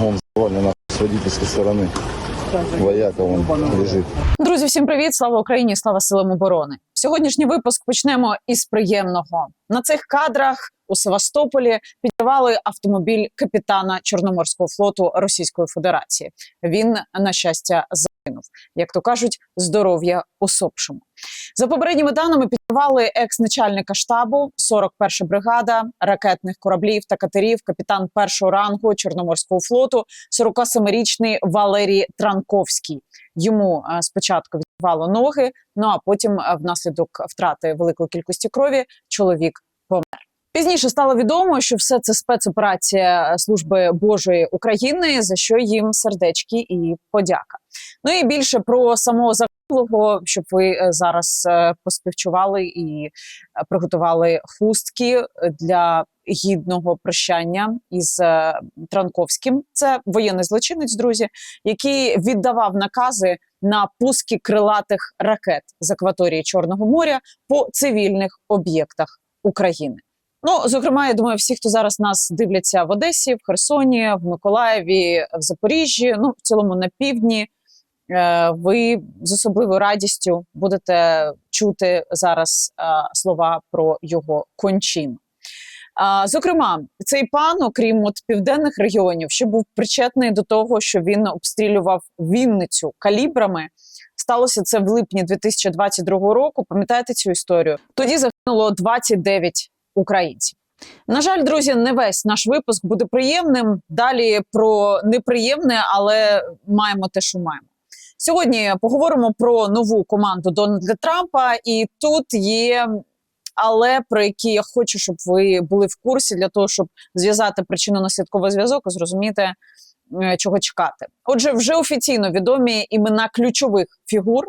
Он завален на с водительской стороны. Вояка он лежит. Друзі, всім привіт! Слава Україні! Слава силам оборони! Сьогоднішній випуск почнемо із приємного. На цих кадрах у Севастополі підривали автомобіль капітана Чорноморського флоту Російської Федерації. Він, на щастя, загинув. Як то кажуть, здоров'я усопшому. За попередніми даними підривали екс-начальника штабу, 41 бригада ракетних кораблів та катерів, капітан першого рангу Чорноморського флоту, 47-річний Валерій Транковський. Йому е, спочатку відривало ноги, ну а потім е, внаслідок втрати великої кількості крові чоловік помер. Пізніше стало відомо, що все це спецоперація Служби Божої України, за що їм сердечки і подяка. Ну і більше про самого загиблого, щоб ви е, зараз е, поспівчували і е, приготували хустки для гідного прощання із е, Транковським. Це воєнний злочинець, друзі, який віддавав накази на пуски крилатих ракет з акваторії Чорного моря по цивільних об'єктах України. Ну, зокрема, я думаю, всі, хто зараз нас дивляться в Одесі, в Херсоні, в Миколаєві, в Запоріжжі, ну в цілому на півдні. е, Ви з особливою радістю будете чути зараз е, слова про його кончину. Зокрема, цей пан, окрім от південних регіонів, ще був причетний до того, що він обстрілював Вінницю калібрами. Сталося це в липні 2022 року. Пам'ятаєте цю історію? Тоді загинуло 29 українців. На жаль, друзі, не весь наш випуск буде приємним. Далі про неприємне, але маємо те, що маємо. Сьогодні поговоримо про нову команду Дональда Трампа, і тут є але про які я хочу, щоб ви були в курсі для того, щоб зв'язати причинно-наслідковий зв'язок і зрозуміти, чого чекати. Отже, вже офіційно відомі імена ключових фігур,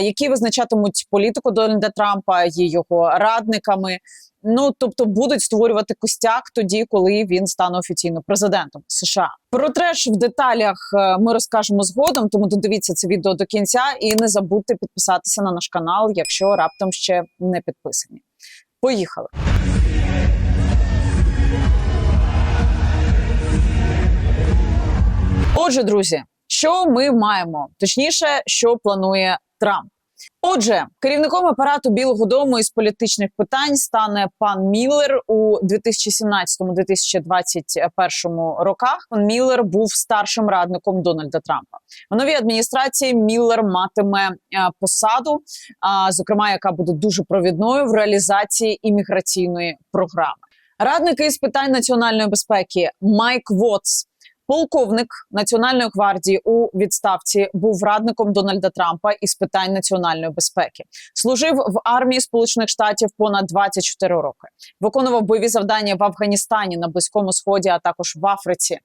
які визначатимуть політику Дональда Трампа, є його радниками. Ну тобто будуть створювати костяк тоді, коли він стане офіційно президентом США. Про треш в деталях е, ми розкажемо згодом, тому додивіться це відео до кінця і не забудьте підписатися на наш канал, якщо раптом ще не підписані. Поїхали. Отже, друзі, що ми маємо? Точніше, що планує Трамп. Отже, керівником апарату Білого Дому із політичних питань стане пан Міллер у 2017-2021 роках. Пан Міллер був старшим радником Дональда Трампа. У новій адміністрації Міллер матиме е, посаду, зокрема, яка буде дуже провідною в реалізації імміграційної програми. Радник із питань національної безпеки Майк Вотс Полковник Національної гвардії у відставці був радником Дональда Трампа із питань національної безпеки. Служив в армії Сполучених Штатів понад 24 роки. Виконував бойові завдання в Афганістані на Близькому Сході, а також в Африці.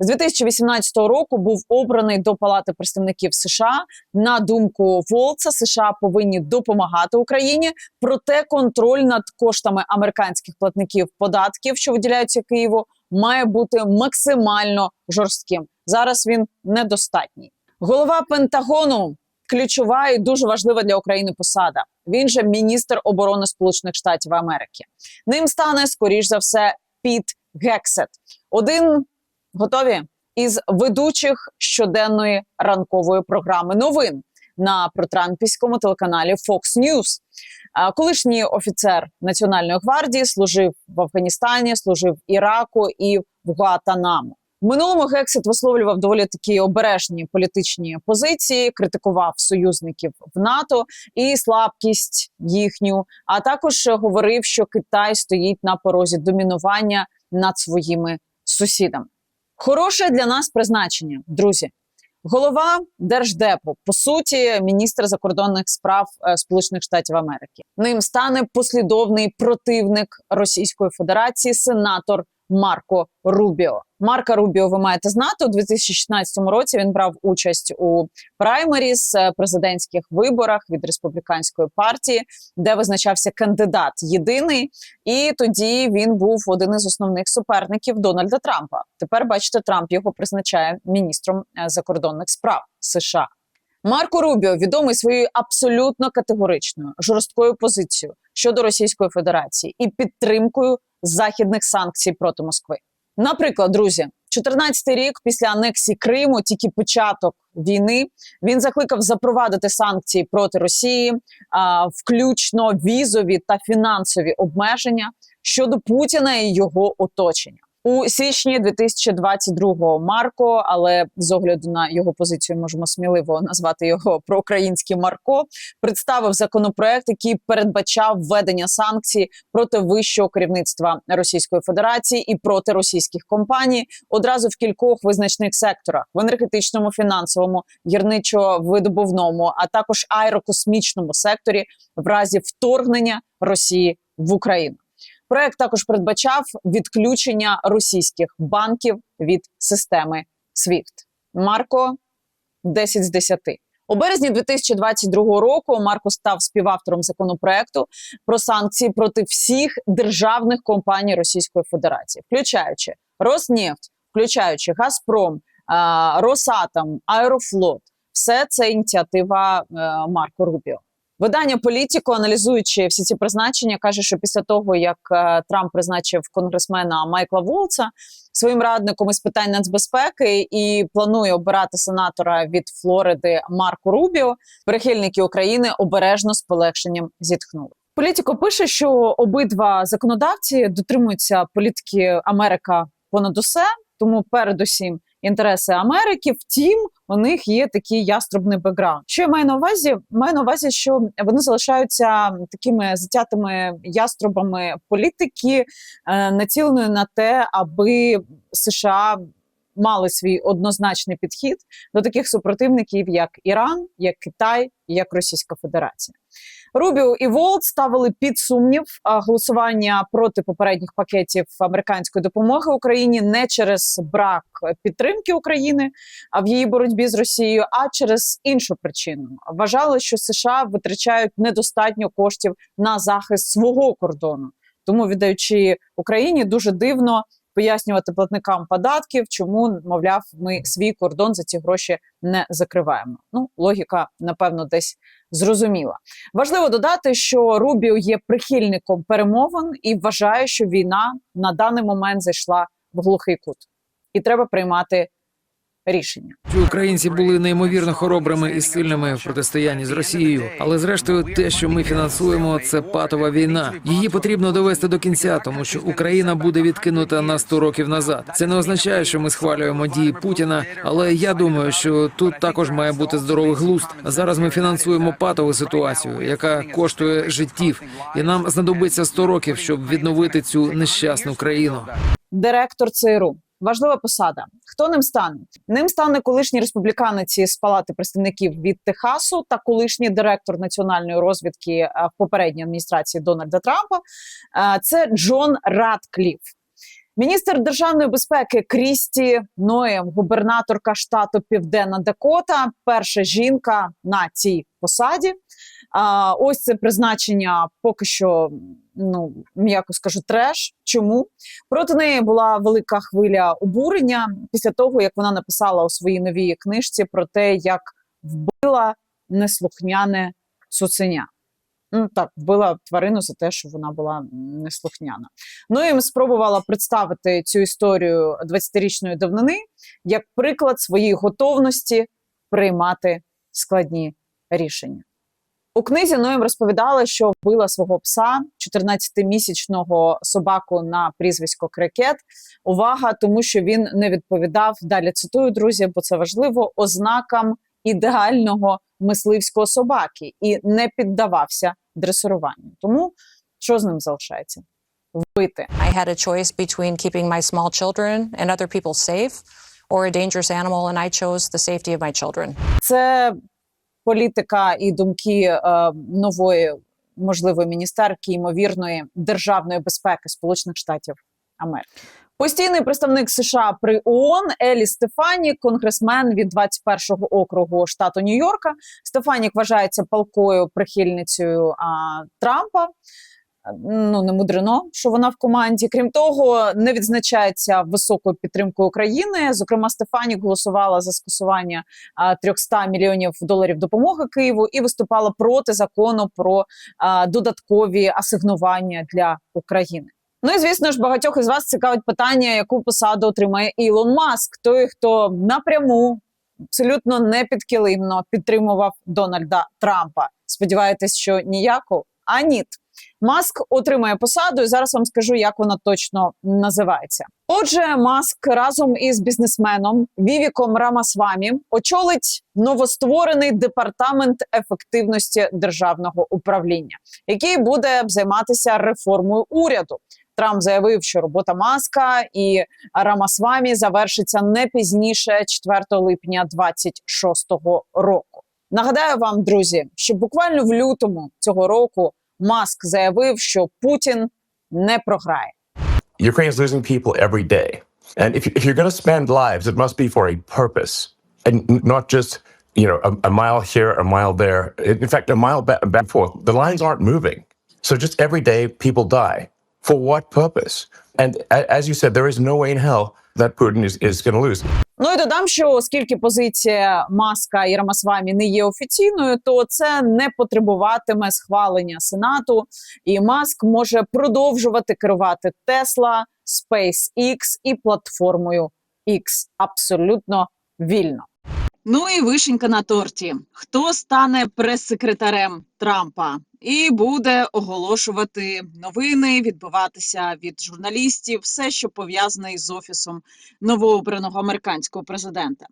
З 2018 року був обраний до Палати представників США. На думку Волца, США повинні допомагати Україні. Проте контроль над коштами американських платників податків, що виділяються Києву, має бути максимально жорстким. Зараз він недостатній. Голова Пентагону ключова і дуже важлива для України посада. Він же міністр оборони Сполучених Штатів Америки. Ним стане скоріш за все Піт Гексет, один готові із ведучих щоденної ранкової програми новин на протрампівському телеканалі Fox News. Колишній офіцер Національної гвардії служив в Афганістані, служив в Іраку і в Гуатанаму. В минулому Гексит висловлював доволі такі обережні політичні позиції, критикував союзників в НАТО і слабкість їхню. А також говорив, що Китай стоїть на порозі домінування над своїми сусідами. Хороше для нас призначення, друзі. Голова держдепу, по суті, міністр закордонних справ е, Сполучених Штатів Америки. Ним стане послідовний противник Російської Федерації, сенатор Марко Рубіо. Марка Рубіо, ви маєте знати, у 2016 році він брав участь у праймеріс е, президентських виборах від республіканської партії, де визначався кандидат єдиний. І тоді він був один із основних суперників Дональда Трампа. Тепер бачите, Трамп його призначає міністром е, закордонних справ США. Марко Рубіо відомий своєю абсолютно категоричною жорсткою позицією щодо Російської Федерації і підтримкою західних санкцій проти Москви. Наприклад, друзі, 14-й рік після анексії Криму, тільки початок війни. Він закликав запровадити санкції проти Росії, а, включно візові та фінансові обмеження щодо Путіна і його оточення. У січні 2022-го Марко, але з огляду на його позицію можемо сміливо назвати його проукраїнський Марко, представив законопроект, який передбачав введення санкцій проти вищого керівництва Російської Федерації і проти російських компаній одразу в кількох визначних секторах: в енергетичному, фінансовому, гірничо-видобувному, а також аерокосмічному секторі в разі вторгнення Росії в Україну. Проект також передбачав відключення російських банків від системи SWIFT. Марко 10 з 10. У березні 2022 року Марко став співавтором законопроекту про санкції проти всіх державних компаній Російської Федерації, включаючи Роснефть, включаючи Газпром, Росатом, Аерофлот. Все це ініціатива е, Марко Рубіо. Видання Політіко, аналізуючи всі ці призначення, каже, що після того як е, Трамп призначив конгресмена Майкла Волца своїм радником із питань нацбезпеки і планує обирати сенатора від Флориди Марко Рубіо, прихильники України обережно з полегшенням зітхнули. Політіко пише, що обидва законодавці дотримуються політики Америка понад усе, тому передусім інтереси Америки. Втім, у них є такий яструбний бекграунд. Що я маю на увазі? Маю на увазі, що вони залишаються такими затятими яструбами політики, е, націленої на те, аби США мали свій однозначний підхід до таких супротивників, як Іран, як Китай, як Російська Федерація. Рубіо і Волт ставили під сумнів голосування проти попередніх пакетів американської допомоги Україні не через брак підтримки України а в її боротьбі з Росією, а через іншу причину. Вважали, що США витрачають недостатньо коштів на захист свого кордону. Тому, віддаючи Україні, дуже дивно пояснювати платникам податків, чому мовляв, ми свій кордон за ці гроші не закриваємо. Ну, логіка, напевно, десь зрозуміла. Важливо додати, що Рубіо є прихильником перемовин і вважає, що війна на даний момент зайшла в глухий кут, і треба приймати рішення. Ці українці були неймовірно хоробрими і сильними в протистоянні з Росією. Але зрештою, те, що ми фінансуємо, це патова війна. Її потрібно довести до кінця, тому що Україна буде відкинута на 100 років назад. Це не означає, що ми схвалюємо дії Путіна. Але я думаю, що тут також має бути здоровий глузд. Зараз ми фінансуємо патову ситуацію, яка коштує життів, і нам знадобиться 100 років, щоб відновити цю нещасну країну. Директор ЦРУ. Важлива посада. Хто ним стане? Ним стане колишній республіканець із палати представників від Техасу та колишній директор національної розвідки е, в попередній адміністрації Дональда Трампа. Е, Це Джон Радкліф. Міністр державної безпеки Крісті Ноєм, губернаторка штату Південна Дакота, перша жінка на цій посаді. А, ось це призначення поки що, ну м'яко скажу, треш. Чому проти неї була велика хвиля обурення після того, як вона написала у своїй новій книжці про те, як вбила неслухняне цуценя. Ну так, вбила тварину за те, що вона була неслухняна. Ну і спробувала представити цю історію 20-річної давнини як приклад своєї готовності приймати складні рішення. У книзі Ноєм розповідала, що вбила свого пса, 14-місячного собаку на прізвисько Крикет. Увага, тому що він не відповідав далі. Цитую друзі, бо це важливо ознакам ідеального мисливського собаки і не піддавався дресируванню. Тому що з ним залишається? Вбити. I had a choice between keeping my small children and other people safe or a dangerous animal, and I chose the safety of my children. Це політика і думки е, нової можливої міністерки ймовірної державної безпеки Сполучених Штатів Америки. Постійний представник США при ООН Елі Стефанік, конгресмен від 21-го округу штату Нью-Йорка. Стефанік вважається палкою прихильницею а, Трампа. Ну не мудрено, що вона в команді. Крім того, не відзначається високою підтримкою України. Зокрема, Стефанік голосувала за скасування а, 300 мільйонів доларів допомоги Києву і виступала проти закону про додаткові асигнування для України. Ну і звісно ж, багатьох із вас цікавить питання, яку посаду отримає Ілон Маск, той, хто напряму абсолютно непідкилимно підтримував Дональда Трампа. Сподіваєтесь, що ніяку? А ні. Маск отримає посаду, і зараз вам скажу, як вона точно називається. Отже, Маск разом із бізнесменом Вівіком Рамасвамі очолить новостворений департамент ефективності державного управління, який буде займатися реформою уряду. Трамп заявив, що робота Маска і Рамасвамі завершиться не пізніше 4 липня 26-го року. Нагадаю вам, друзі, що буквально в лютому цього року Маск заявив, що Путін не програє. Ukraine is losing people every day. And if, if you're going to spend lives, it must be for a purpose and n- not just, you know, a, a mile here, a mile there. In in fact, a mile back, back and forth. The lines aren't moving. So just every day people die. For what purpose? And a- as you said, there is no way in hell that Putin is, is going to lose. Ну і додам, що оскільки позиція Маска і Рамасвамі не є офіційною, то це не потребуватиме схвалення Сенату, і Маск може продовжувати керувати Тесла, SpaceX і платформою X абсолютно вільно. Ну і вишенька на торті. Хто стане прес-секретарем Трампа і буде оголошувати новини, відбиватися від журналістів, все, що пов'язане із офісом новообраного американського президента.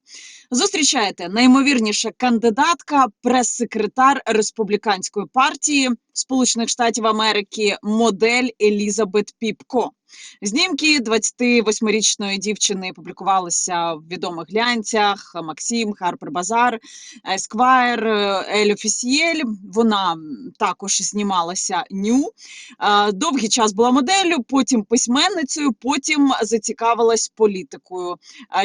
Зустрічаєте наймовірніша кандидатка, прес-секретар республіканської партії Сполучених Штатів Америки, модель Елізабет Піпко. Знімки 28-річної дівчини публікувалися в відомих глянцях Максим, Харпер Базар, Есквайр, Ель Офісієль. Вона також знімалася ню. Довгий час була моделлю, потім письменницею, потім зацікавилась політикою.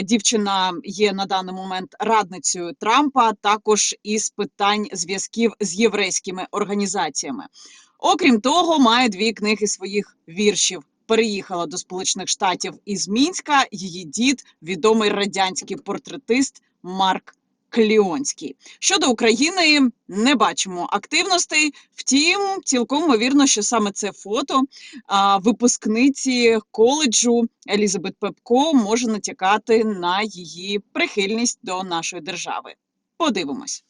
Дівчина є на даний момент радницею Трампа, також із питань зв'язків з єврейськими організаціями. Окрім того, має дві книги своїх віршів. Переїхала до Сполучених Штатів із Мінська. Її дід, відомий радянський портретист Марк Кліонський. Щодо України, не бачимо активностей. Втім, цілком ймовірно, що саме це фото а, випускниці коледжу Елізабет Пепко може натякати на її прихильність до нашої держави. Подивимось.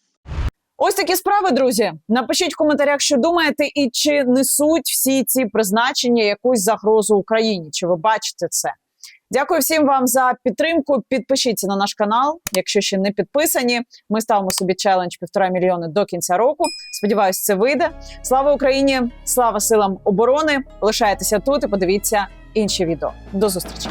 Ось такі справи, друзі. Напишіть в коментарях, що думаєте, і чи несуть всі ці призначення якусь загрозу Україні? Чи ви бачите це? Дякую всім вам за підтримку. Підпишіться на наш канал, якщо ще не підписані. Ми ставимо собі челендж півтора мільйони до кінця року. Сподіваюсь, це вийде. Слава Україні! Слава силам оборони! Лишайтеся тут і подивіться інші відео. До зустрічі!